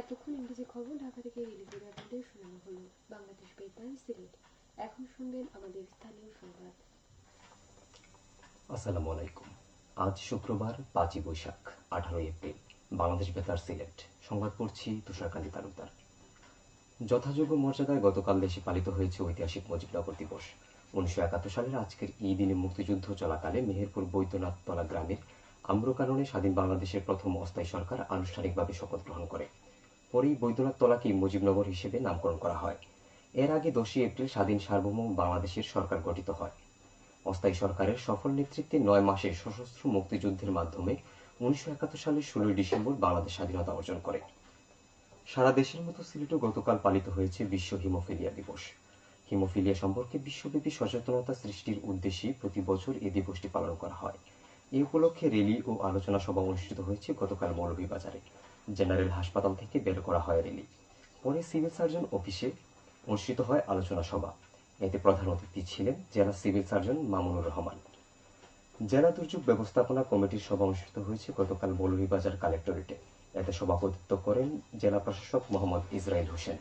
এতক্ষণ ইংরেজি খবর ঢাকা থেকে রিলিজের আপনাদের শোনানো হলো বাংলাদেশ বেতার সিলেট এখন শুনবেন আমাদের স্থানীয় সংবাদ। আসসালামু আলাইকুম। আজ শুক্রবার, পাঁচই বৈশাখ, আঠারোই এপ্রিল, বাংলাদেশ বেতার সিলেট সংবাদ পড়ছি তুষারকান্তি তালুকদার। যথাযোগ্য মর্যাদায় গতকাল দেশে পালিত হয়েছে ঐতিহাসিক মুজিবনগর দিবস। উনিশশো একাত্তর সালের আজকের এই দিনে মুক্তিযুদ্ধ চলাকালে মেহেরপুর বৈদ্যনাথ তলা গ্রামের আম্রকাননে স্বাধীন বাংলাদেশের প্রথম অস্থায়ী সরকার আনুষ্ঠানিকভাবে শপথ গ্রহণ করে। পরেই বৈদ্যনাথ তলাকেই মুজিবনগর হিসেবে নামকরণ করা হয়। এর আগে দশই এপ্রিল স্বাধীন সার্বভৌম বাংলাদেশের সরকার গঠিত হয়। অস্থায়ী সরকারের সফল নেতৃত্বে নয় মাসের সশস্ত্র মুক্তিযুদ্ধের মাধ্যমে উনিশশো একাত্তর সালের ষোলোই ডিসেম্বর বাংলাদেশ স্বাধীনতা অর্জন করে। সারা দেশের মতো সিলেটও গতকাল পালিত হয়েছে বিশ্ব হিমোফিলিয়া দিবস। হিমোফিলিয়া সম্পর্কে বিশ্বব্যাপী সচেতনতা সৃষ্টির উদ্দেশ্যে প্রতি বছর এই দিবসটি পালন করা হয়। এই উপলক্ষে র্যালি ও আলোচনা সভা অনুষ্ঠিত হয়েছে গতকাল মৌলভীবাজারে। জেনারেল হাসপাতাল থেকে বের করা হয় র্যালি পরে সিভিল সার্জন অফিসে অনুষ্ঠিত হয় আলোচনা সভা। এতে প্রধান অতিথি ছিলেন জেলা সিভিল সার্জন মামুনুর রহমান। জেলা দুর্যোগ ব্যবস্থাপনা কমিটির সভা অনুষ্ঠিত হয়েছে গতকাল মৌলভীবাজার কালেক্টরেটে। এতে সভাপতিত্ব করেন জেলা প্রশাসক মোহাম্মদ ইসরাইল হোসেন।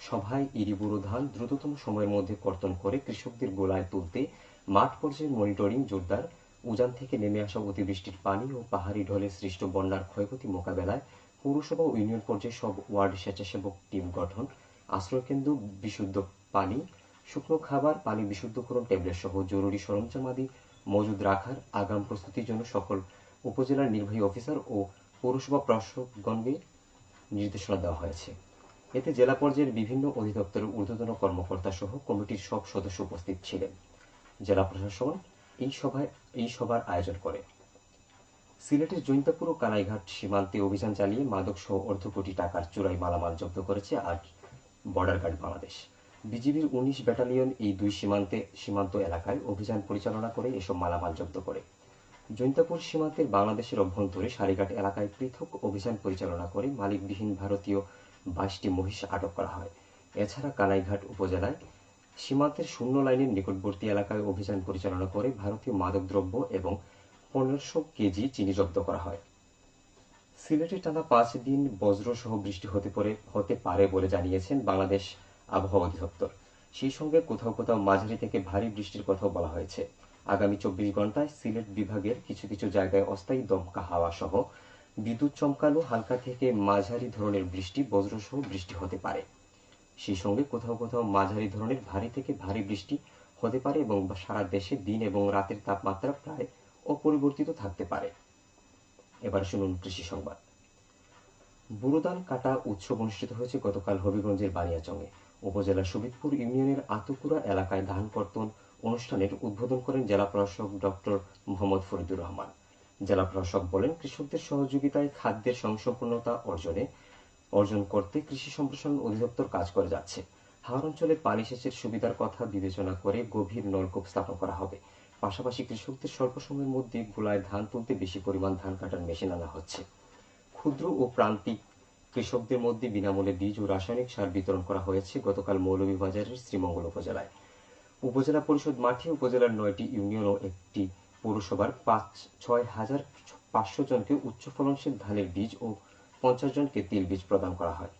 সভায় ইরিবুরু ধান দ্রুততম সময়ের মধ্যে কর্তন করে কৃষকদের গোলায় তুলতে মাঠ পর্যায়ে মনিটরিং জোরদার উজান থেকে নেমে আসা অতিবৃষ্টির পানি ও পাহাড়ি ঢলে সৃষ্ট বন্যার ক্ষয়ক্ষতি মোকাবেলায় পৌরসভা ও ইউনিয়ন পর্যায়ে সব ওয়ার্ড স্বেচ্ছাসেবক টিম গঠন, আশ্রয়কেন্দ্র বিশুদ্ধ পানি, শুকনো খাবার, পানি বিশুদ্ধকরণ ট্যাবলেট সহ জরুরি সরঞ্জামাদি মজুদ রাখার আগাম প্রস্তুতির জন্য সকল উপজেলার নির্বাহী অফিসার ও পৌরসভা প্রশাসকগণকে নির্দেশনা দেওয়া হয়েছে। এতে জেলা পর্যায়ের বিভিন্ন অধিদপ্তরের ঊর্ধ্বতন কর্মকর্তা সহ কমিটির সব সদস্য উপস্থিত ছিলেন। জেলা প্রশাসন এই সভায়, এই সভার আয়োজন করে। সিলেটের জৈন্তাপুর ও কানাইঘাট সীমান্তে অভিযান চালিয়ে মাদক সহ অর্ধ কোটি টাকার চোরাই মালামাল জব্দ করেছে আজ বর্ডার গার্ড বাংলাদেশ। বিজিবির উনিশ ব্যাটালিয়ন এই দুই সীমান্তে, সীমান্ত এলাকায় অভিযান পরিচালনা করে এসব মালামাল জব্দ করে। জৈন্তাপুর সীমান্তের বাংলাদেশের অভ্যন্তরে সারিঘাট এলাকায় পৃথক অভিযান পরিচালনা করে মালিকবিহীন ভারতীয় বাইশটি মহিষ আটক করা হয়। এছাড়া কানাইঘাট উপজেলায় সীমান্তের শূন্য লাইনের নিকটবর্তী এলাকায় অভিযান পরিচালনা করে ভারতীয় মাদকদ্রব্য এবং পনেরোশো কেজি চিনি জব্দ করা হয়। সিলেটে টানা পাঁচ দিন বজ্র সহ বৃষ্টি হতে পারে হতে পারে বলে জানিয়েছেন বাংলাদেশ আবহাওয়া অধিদপ্তর। সেই সঙ্গে কোথাও কোথাও মাঝারি থেকে ভারী বৃষ্টির কথাও বলা হয়েছে। আগামী চব্বিশ ঘন্টায় সিলেট বিভাগের কিছু কিছু জায়গায় অস্থায়ী দমকা হাওয়া সহ বিদ্যুৎ চমকালো হালকা থেকে মাঝারি ধরনের বৃষ্টি, বজ্রসহ বৃষ্টি হতে পারে। সেই সঙ্গে কোথাও কোথাও মাঝারি ধরনের ভারী থেকে ভারী বৃষ্টি হতে পারে এবং সারা দেশে দিন এবং রাতের তাপমাত্রা প্রায় অপরিবর্তিত থাকতে পারে। এবার শুনুন কৃষি সংবাদ। বুরুদান কাটা উৎসব অনুষ্ঠিত হয়েছে গতকাল হবিগঞ্জের বানিয়াচংয়ে উপজেলার সুবিদপুর ইউনিয়নের আতুকুরা এলাকায় ধান কর্তন অনুষ্ঠানের উদ্বোধন করেন জেলা প্রশাসক ডক্টর মোহাম্মদ ফরিদুর রহমান। জেলা প্রশাসক বলেন, কৃষকদের সহযোগিতায় খাদ্যের সংসম্পূর্ণতা অর্জনে অর্জন করতে কৃষি সম্প্রসারণ অধিদপ্তর কাজ করে যাচ্ছে। হাওর অঞ্চলে পানি সেচের সুবিধার কথা বিবেচনা করে গভীর নলকূপ স্থাপন করা হবে। পাশাপাশি কৃষকদের স্বল্প সময়ের মধ্যে গোলায় ধান তুলতে বেশি পরিমাণ ধান কাটার মেশিন আনা হচ্ছে। ক্ষুদ্র ও প্রান্তিক কৃষকদের মধ্যে বিনামূল্যে বীজ ও রাসায়নিক সার বিতরণ করা হয়েছে গতকাল মৌলভীবাজারের শ্রীমঙ্গল উপজেলায়। উপজেলা পরিষদ মাঠে উপজেলার নয়টি ইউনিয়ন ও একটি পৌরসভার পাঁচ ছয় হাজার পাঁচশো জনকে উচ্চ ফলনশীল ধানের বীজ ও পঞ্চাশ জনকে তিল বীজ প্রদান করা হয়।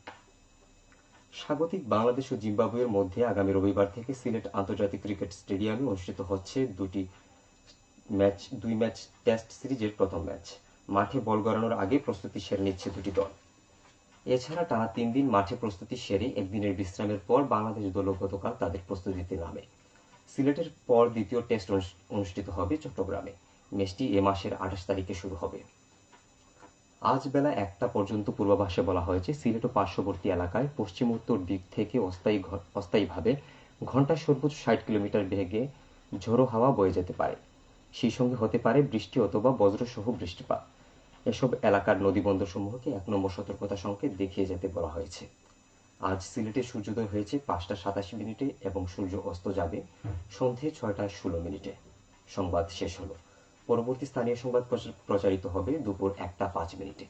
স্বাগতিক বাংলাদেশ ও জিম্বাবুয়ের মধ্যে আগামী রবিবার থেকে সিলেট আন্তর্জাতিক ক্রিকেট স্টেডিয়ামে অনুষ্ঠিত হচ্ছে দুটি ম্যাচ, দুই ম্যাচ টেস্ট সিরিজের প্রথম ম্যাচ। মাঠে বল গড়ানোর আগে প্রস্তুতি সেরে নিচ্ছে দুটি দল। এছাড়া টানা তিন দিন মাঠে প্রস্তুতি সেরে একদিনের বিশ্রামের পর বাংলাদেশ দলও গতকাল তাদের প্রস্তুতিতে নামে। সিলেটের পর দ্বিতীয় টেস্ট অনুষ্ঠিত হবে চট্টগ্রামে। ম্যাচটি এ মাসের আঠাশ তারিখে শুরু হবে। আজ বেলা একটা পর্যন্ত পূর্বাভাসে বলা হয়েছে, সিলেট ও পার্শ্ববর্তী এলাকায় পশ্চিম উত্তর দিক থেকে অস্থায়ী অস্থায়ীভাবে ঘন্টায় সর্বোচ্চ ষাট কিলোমিটার বেগে ঝোড়ো হাওয়া বয়ে যেতে পারে। সেই সঙ্গে হতে পারে বৃষ্টি অথবা বজ্রসহ বৃষ্টিপাত। এসব এলাকার নদীবন্দর সমূহকে এক নম্বর সতর্কতা সংকেত দেখিয়ে যেতে বলা হয়েছে। আজ সিলেটে সূর্যোদয় হয়েছে পাঁচটা সাতাশি মিনিটে এবং সূর্য অস্ত যাবে সন্ধে ছয়টা ষোলো মিনিটে। সংবাদ শেষ হলো। পরবর্তী স্থানীয় সংবাদ প্রচার- প্রচারিত হবে দুপুর একটা পাঁচ মিনিটে।